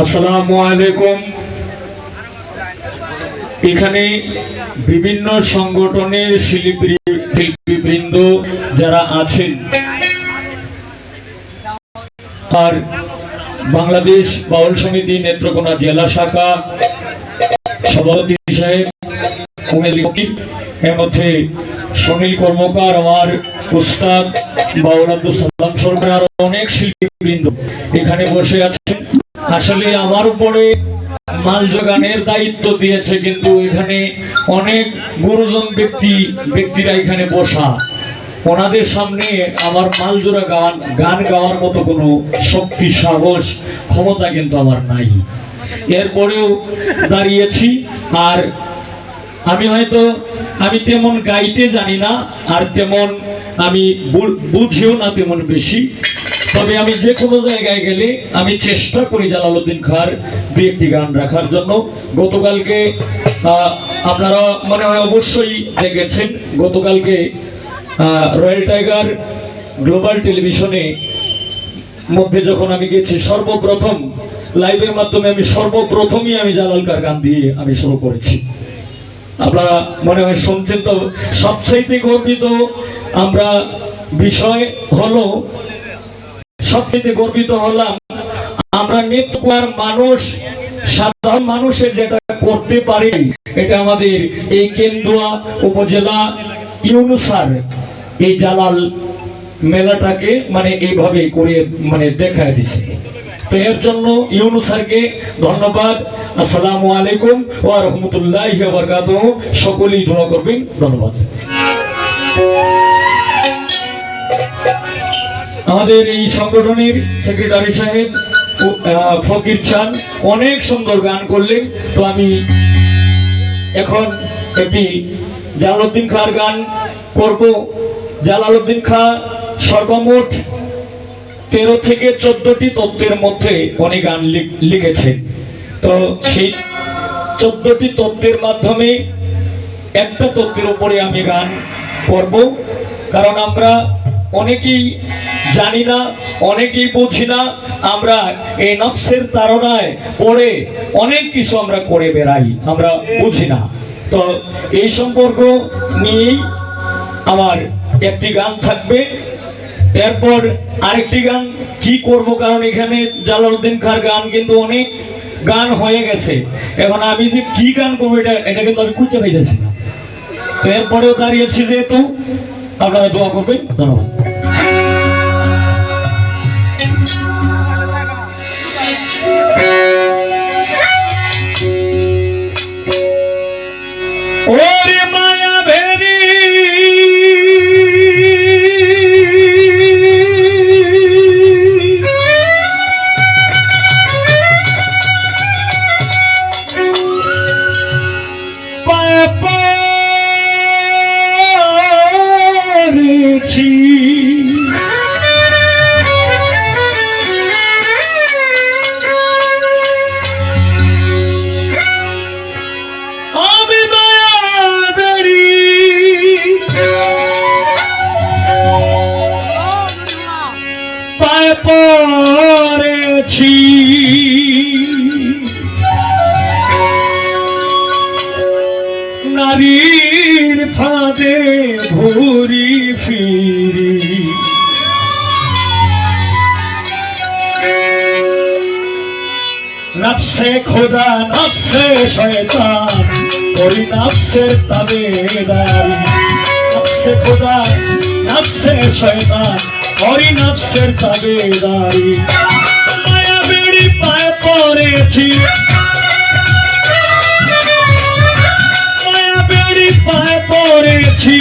আসসালামু এখানে বিভিন্ন সংগঠনের শিল্পী, শিল্পীবৃন্দ যারা আছেন, আর বাংলাদেশ বাউল সমিতি নেত্রকোনা জেলা শাখা সভাপতি সাহেব এর মধ্যে সুনীল কর্মকার, আমার উস্তাদ বাউল আব্দুল সালাম সরকার অনেক শিল্পীবৃন্দ এখানে বসে আছেন। আসলে আমার উপরে মাল যোগানের দায়িত্ব দিয়েছে, কিন্তু এখানে অনেক গুরুজন ব্যক্তি, ব্যক্তিরা এখানে বসা। ওনাদের সামনে আমার মাল জোড়া গান গান গাওয়ার মতো কোনো শক্তি, সাহস, ক্ষমতা কিন্তু আমার নাই। এরপরেও দাঁড়িয়েছি, আর আমি হয়তো, আমি তেমন গাইতে জানি না, আর তেমন আমি বুঝিও না তেমন বেশি। তবে আমি যে কোনো জায়গায় গেলে আমি চেষ্টা করি জালালউদ্দিন খার দু একটি গান রাখার জন্য। গতকালকে আপনারা মনে হয় অবশ্যই দেখেছেন, গতকালকে রয়্যাল টাইগার গ্লোবাল টেলিভিশনে মধ্যে যখন আমি গেছি, সর্বপ্রথম, লাইভের মাধ্যমে আমি সর্বপ্রথমই আমি জালালকার গান দিয়ে আমি শুরু করেছি। আপনারা মনে হয় শুনছেন, তো সবচাইতে গর্বিত আমরা বিষয় হলো সবচাইতে গর্বিত হলাম, আমরা নেতকার মানুষ, সাধারণ মানুষের যেটা করতে পারে, এটা আমাদের এই কেন্দুয়া উপজেলা ইউনুসার, এই জালাল মেলাটাকে মানে এইভাবে করে মানে দেখায় দিছে। তো এর জন্য ইউনু স্যারকে ধন্যবাদ। আসসালামু আলাইকুম ওয়া বারাকাতুহু। সকলেই দোয়া করবেন। ধন্যবাদ। আমাদের এই সংগঠনের সেক্রেটারি সাহেব ফকির চান অনেক সুন্দর গান করলেন। তো আমি এখন একটি জালালউদ্দিন খাঁর গান করব। জালালউদ্দিন খাঁ সর্বমোট তেরো থেকে চোদ্দটি তত্ত্বের মধ্যে উনি গান লিখ- লিখেছেন। তো সেই চোদ্দটি তত্ত্বের মাধ্যমে একটা তত্ত্বের উপরে আমি গান করব। কারণ আমরা অনেকেই জানি না, অনেকেই বুঝি না, আমরা এই নফসের তাড়নায় পড়ে অনেক কিছু আমরা করে বেড়াই, আমরা বুঝি না। তো এই সম্পর্ক নিয়েই আমার একটি গান থাকবে। এরপর আরেকটি গান কি করব, কারণ এখানে জালালউদ্দিন খার গান কিন্তু অনেক গান হয়ে গেছে। এখন আমি যে কি গান করব এটা এটা কিন্তু আমি খুঁজে পাইতেছি না। এরপরেও দাঁড়িয়েছি যেহেতু, আপনারা দোয়া করবেন। ধন্যবাদ। নফসে খোদা, নফসে শয়তান, ওই নফসের তাবেদারি। নফসে খোদা, নফসে শয়তান, ওই নফসের তাবেদারি। মায়া বেড়ি পায়ে পড়েছি। মায়া বেড়ি পায়ে পড়েছি।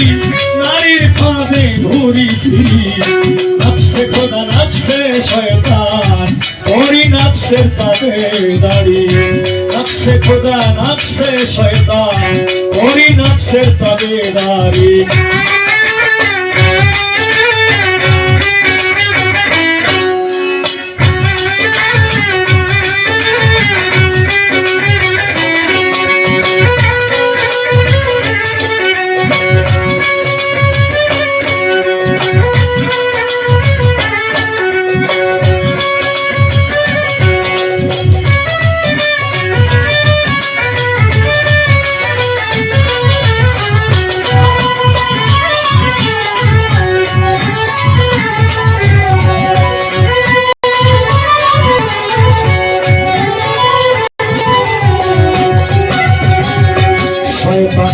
ফাঁদে ঘুরি ফিরি। নফসে খোদা নফসে শয়তান। ওরি নাচছে পাবে দাঁড়িয়ে নাচছে খোদা নাচছে শয়তান। ওরি নাচছে পাবে দাঁড়িয়ে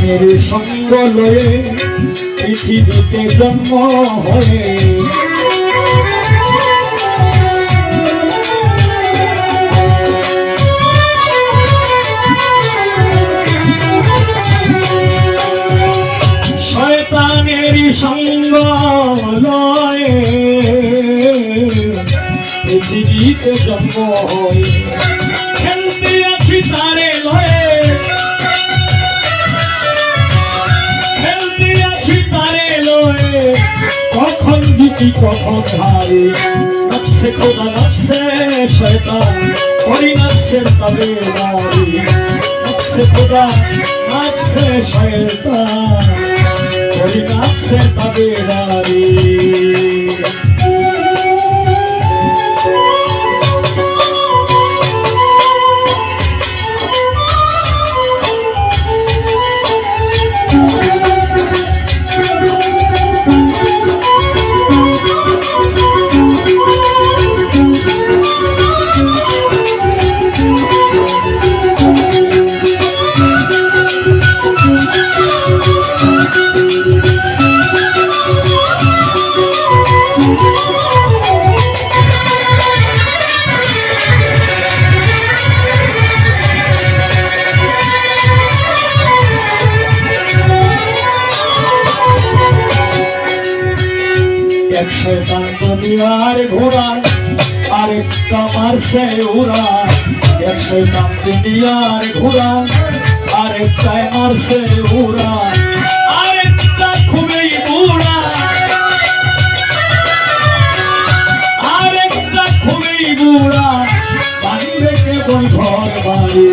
শয়তানের সঙ্গ লয়ে পৃথিবীতে জন্ম হয়ে কখন হারি নফসে খোদা নফসে শয়তান করি নফসে তবে নারী নফসে খোদা নফসে শয়তান করি নফসে তবে নারী মারছে উড়া এক শয়তান দুনিয়ার ঘোড়া আরেকটায় মারছে উড়া, আরেকটা খুবই বুড়া আরেকটা খুবই বুড়া বাড়ি রেখে বই ঘর, বাড়ি।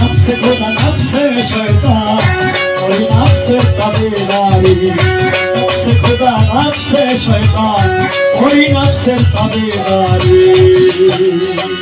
নফসে খোদা নফসে শয়তান। ওই নফসে খোদা নফসে শয়তান ওই নফসের তাদের বাহ,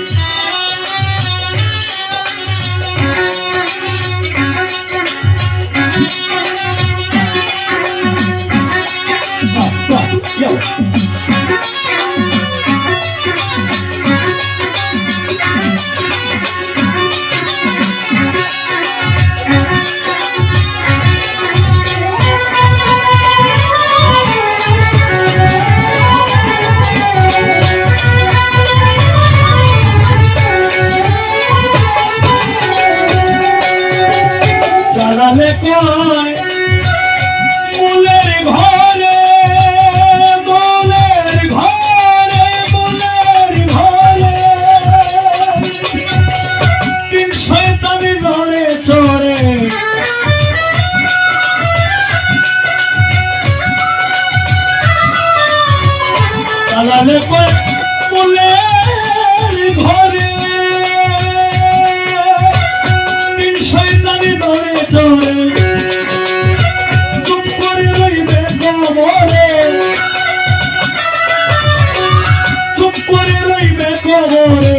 কবরে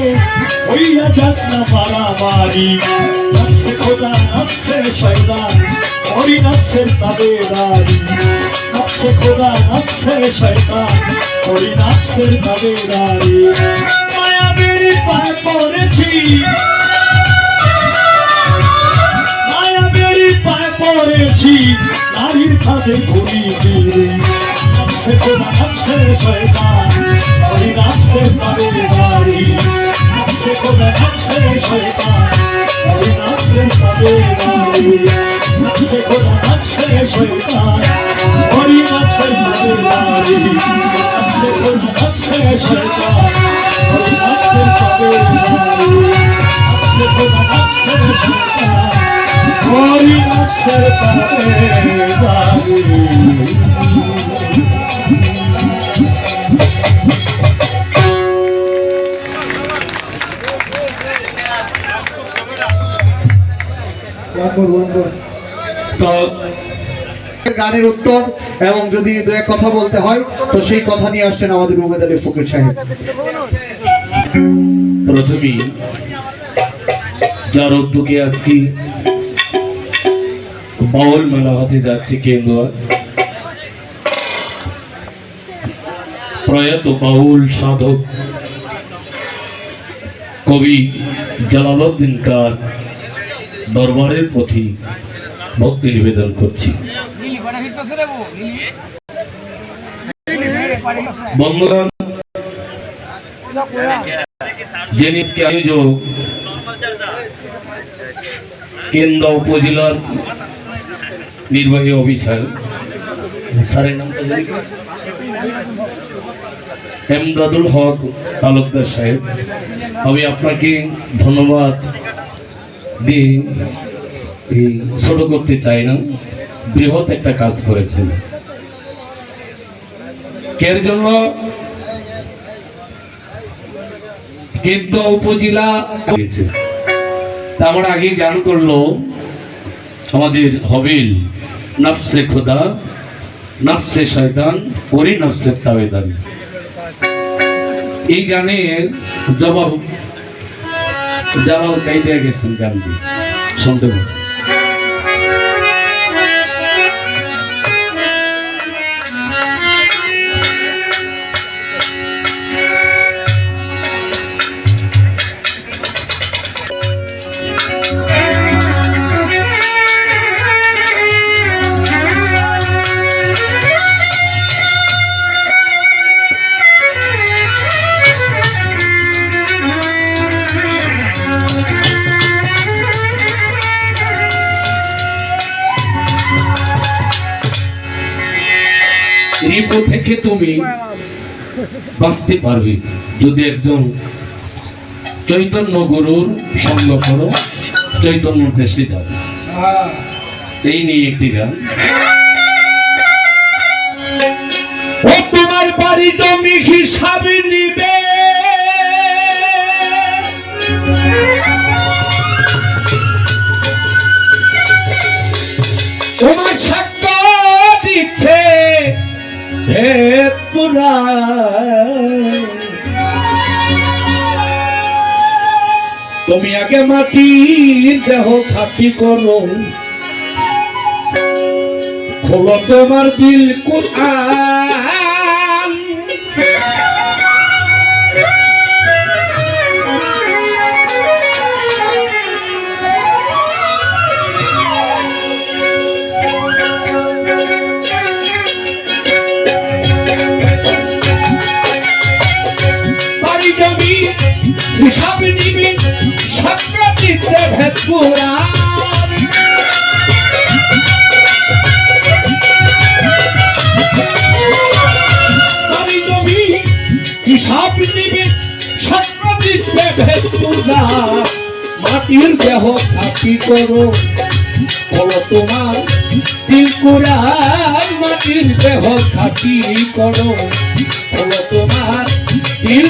হইয়া যাক না মারামারি নফসে খোদা নফসে শয়তান ওই নফসের তাবেদারি নফসে খোদা নফসে শয়তান ওই নফসের তাবেদারি মায়া বেরি পায় পড়েছি। মায়া বেরি পায় পড়েছি। নারীর খাতে ঘুরি ফিরে খোদা নফসে শয়তান, ওই নফসের তাবেদারি নফসে খোদা নফসে শয়তান, ওই নফসের তাবেদারি নফসে খোদা গানের উত্তর এবং যদি কথা বলতে হয়, তো সেই কথা নিয়ে আসছেন আমাদের উমেদ আলী ফকির সাহেব। প্রথমেই যার উদ্যোগে আজকে বাউল মেলা হতে যাচ্ছে কেন্দ্র প্রয়াত বাউল সাধক কবি জালালউদ্দিন কার দরবারের প্রতি ভক্তি নিবেদন করছি। বন্ধুগণ pulang. আয়োজক কেন্দ্র উপজেলার নির্বাহী অফিসার স্যারের কি? এমদাদুল হক, তালুকদার সাহেব আমি আপনাকে ধন্যবাদ দিয়ে ছোট করতে চাই না বৃহৎ একটা কাজ করেছেন। এর জন্য? কেন্দ্র উপজেলা আমার আগে গান করল, আমাদের হবিল নফসে খোদা, নফসে শয়তান ওরে নফসে তাবেদান। এই গানের জবাব জবাব গাই গেছেন গান দিয়ে শুনতে বাঁচতে পারবে। যদি একজন চৈতন্য গুরুর সঙ্গ করো, চৈতন্য দেশে যাবে। এই নিয়ে একটি গান। তোমার বাড়ি জমি হিসাবে নিবে। তোমার দিচ্ছে। তুমি আগে মাটির দেহ খাতি করো। খোলো তোমার দিল কোরআন। মাটির দেহ খাতি করো। বলো তোমার দিল কোরআন মাটির দেহ খাতি করো বলো তোমার দিল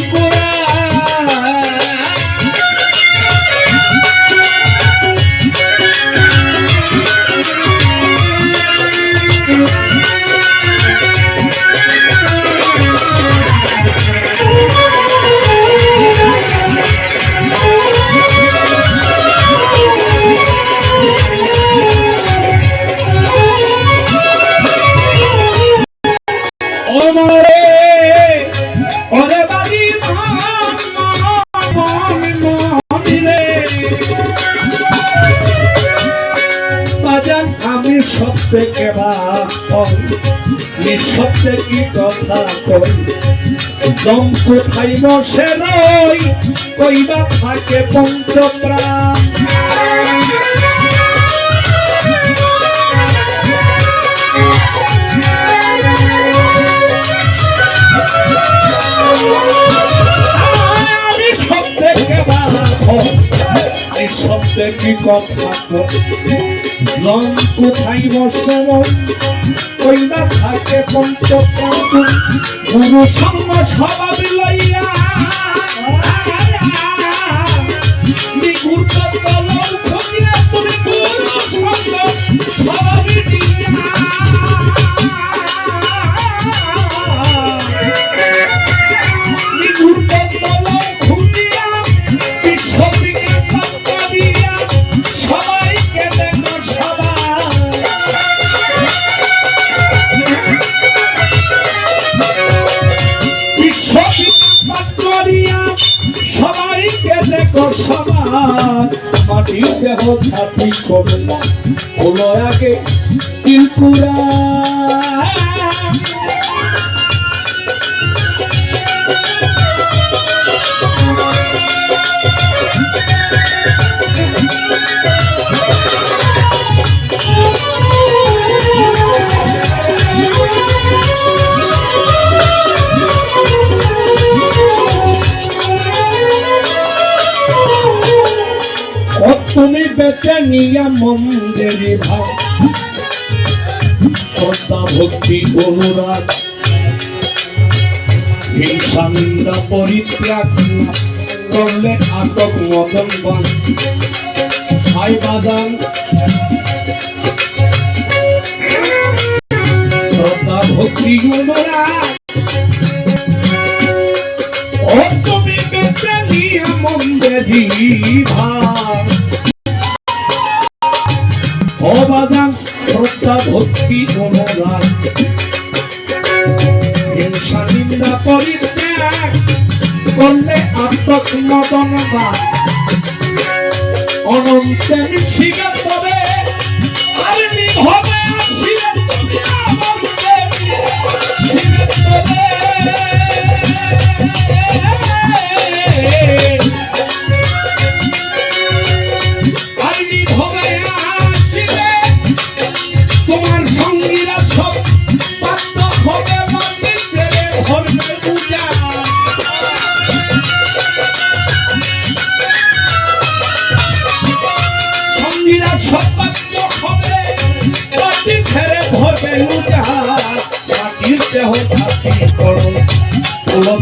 বাজান আমি সব থেকে নিঃশব্দে কি কথা কই? জম কোথায় বসে রই কইবা থাকে পঞ্চপ্রাণ আমি শব্দে কেবা এই শব্দে কি কথা লং কোথায় বসব না থাকে সঙ্গ ছাতি করো হলো পরিত্যাগ করলে আটক মদন বান। ভাই বাদান শ্রদ্ধা ভক্তি শ্রদ্ধা ভক্তি অনুরাগ হিংসা মদন বা অনন্তের শিকার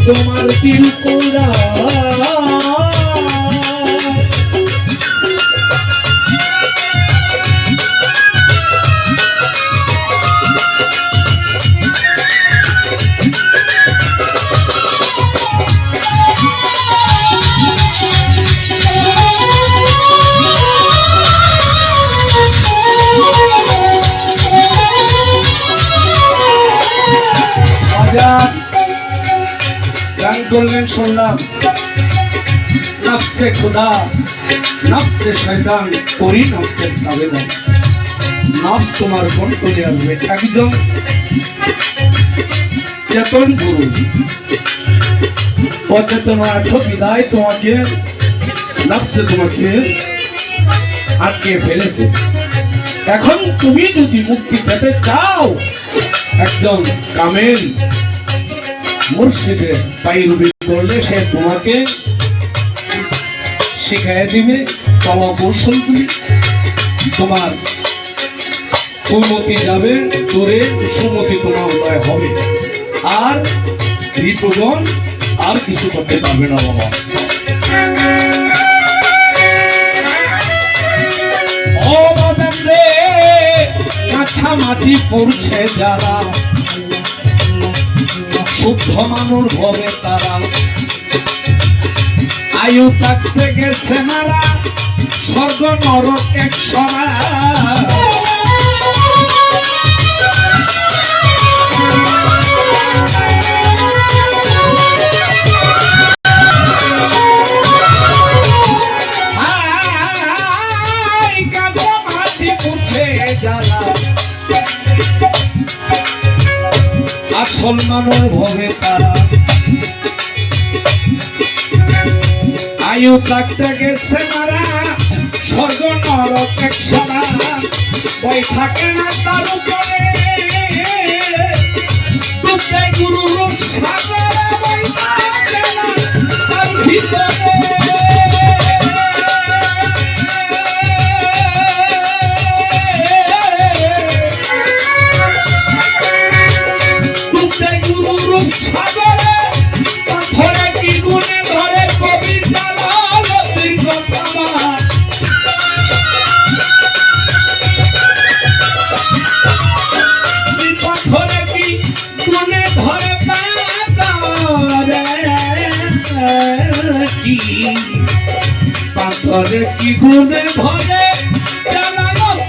তোমার দিল করলেন শুনলাম নাচছে খোদা, নাচছে শয়তান, করি নাচছে আবেদন নাচ তোমার করে আসবে একদম। চেতন গুরু। অচেতন আছো বিদায় তোমাকে, নাচছে তোমাকে, আটকে ফেলেছে। এখন তুমি যদি মুক্তি পেতে চাও, একদম কামেল। মুর্শিদের পাইরুবি করলে সে তোমাকে শিখাই দিবে কলা কৌশলগুলি তোমার উন্নতি যাবে, তোরে সুমতি তোমার উদয় হবে। আর ঋতুগণ আর কিছু করতে পারবে না, বাবা। মাটি পড়ছে যারা। শুদ্ধ মানুষ হবে তারা। আয়ু থাকছে গেছে নারা স্বর্গ নরক এক সরা। আসল ভোগে তারা। আয়ু থাকতে গেছে মারা, স্বর্গ নরক এক সারা ওই থাকে না তার উপরে। গুরু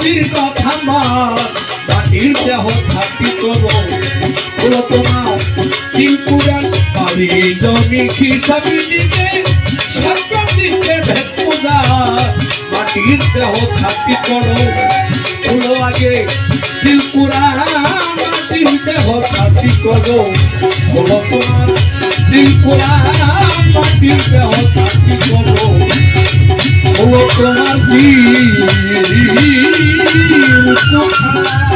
জালালতির কথা মার মাটির দেহ থাকি করো হলো তোমার। ত্রিপুরার বাড়ি জমি খিসাবি দিকে সরকার দিকে ভেদ পূজা। মাটির দেহ ছাতি করো হলো আগে। দিল পুরা মাটির দেহ ছাতি করো হলো তোমার। দিল পুরা মাটির দেহ ছাতি করো হলো তোমার কোথায়